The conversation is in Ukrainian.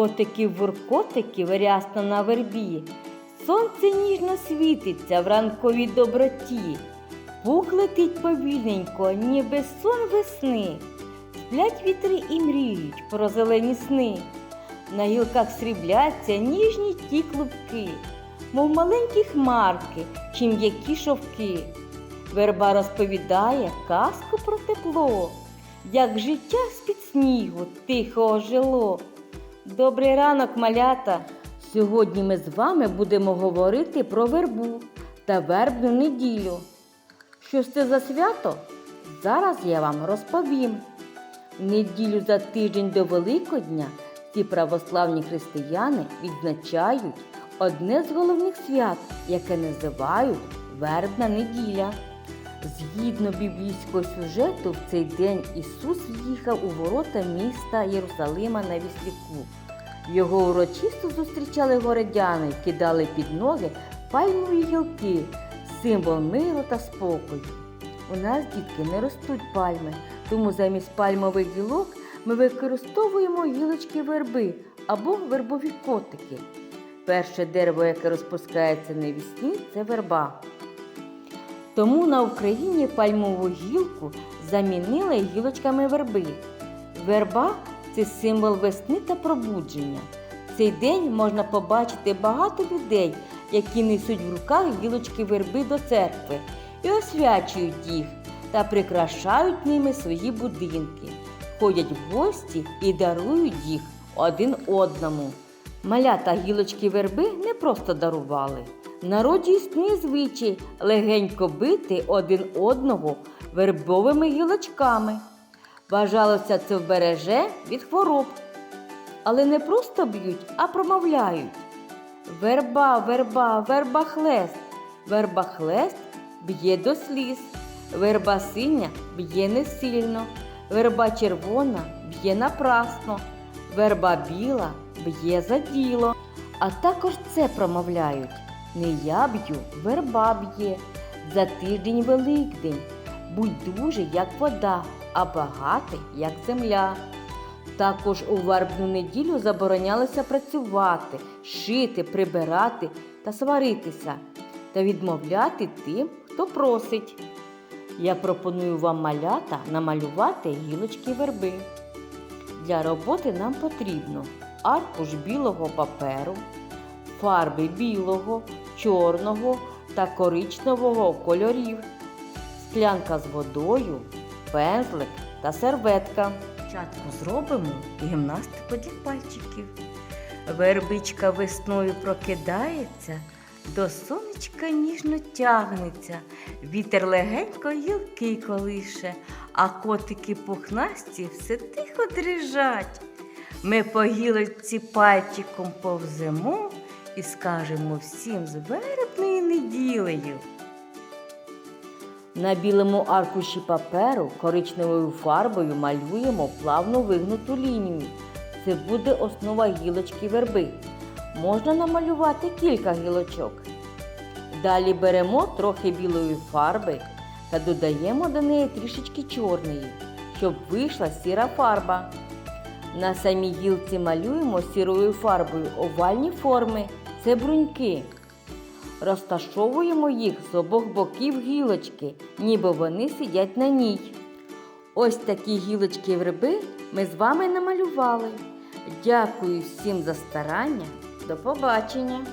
котиків буркотиків рясно на вербі. Сонце ніжно світиться в ранковій доброті. Пух летить повільненько, ніби сон весни. Сплять вітри і мріють про зелені сни. На гілках срібляться ніжні ті клубки, мов маленькі хмарки чи м'які шовки. Верба розповідає казку про тепло, як життя з-під снігу тихо ожило. Добрий ранок, малята! Сьогодні ми з вами будемо говорити про вербу та вербну неділю. Що це за свято? Зараз я вам розповім. Неділю за тиждень до Великодня ці православні християни відзначають одне з головних свят, яке називають Вербна неділя. Згідно біблійського сюжету, в цей день Ісус в'їхав у ворота міста Єрусалима на вісліку. Його урочисто зустрічали городяни, кидали під ноги пальмові гілки, символ миру та спокою. У нас, дітки, не ростуть пальми, тому замість пальмових гілок ми використовуємо гілочки верби або вербові котики. Перше дерево, яке розпускається навісні, це верба. Тому на Україні пальмову гілку замінили гілочками верби. Верба це символ весни та пробудження. В цей день можна побачити багато людей, які несуть в руках гілочки верби до церкви і освячують їх та прикрашають ними свої будинки, ходять в гості і дарують їх один одному. Малята гілочки верби не просто дарували. Народі існує звичай легенько бити один одного вербовими гілочками. Вважалося, це вбереже від хвороб. Але не просто б'ють, а промовляють. Верба, верба, верба хлест. Верба хлест б'є до сліз. Верба синя б'є не сильно. Верба червона б'є напрасно. Верба біла б'є за діло. А також це промовляють. Не я б'ю, верба б'є. За тиждень Великдень. Будь дуже, як вода, а багатий, як земля. Також у вербну неділю заборонялося працювати, шити, прибирати та сваритися та відмовляти тим, хто просить. Я пропоную вам малята намалювати гілочки верби. Для роботи нам потрібно аркуш білого паперу, фарби білого, чорного та коричневого кольорів, склянка з водою, пензлик та серветка. Спочатку зробимо гімнастику для пальчиків. Вербичка весною прокидається, до сонечка ніжно тягнеться, вітер легенько гілки колише, а котики пухнасті все тихо дрижать. Ми по гілочці пальчиком повземо і скажемо всім з вербною неділею. На білому аркуші паперу коричневою фарбою малюємо плавно вигнуту лінію. Це буде основа гілочки верби. Можна намалювати кілька гілочок. Далі беремо трохи білої фарби та додаємо до неї трішечки чорної, щоб вийшла сіра фарба. На самій гілці малюємо сірою фарбою овальні форми. Це бруньки. Розташовуємо їх з обох боків гілочки, ніби вони сидять на ній. Ось такі гілочки верби ми з вами намалювали. Дякую всім за старання. До побачення!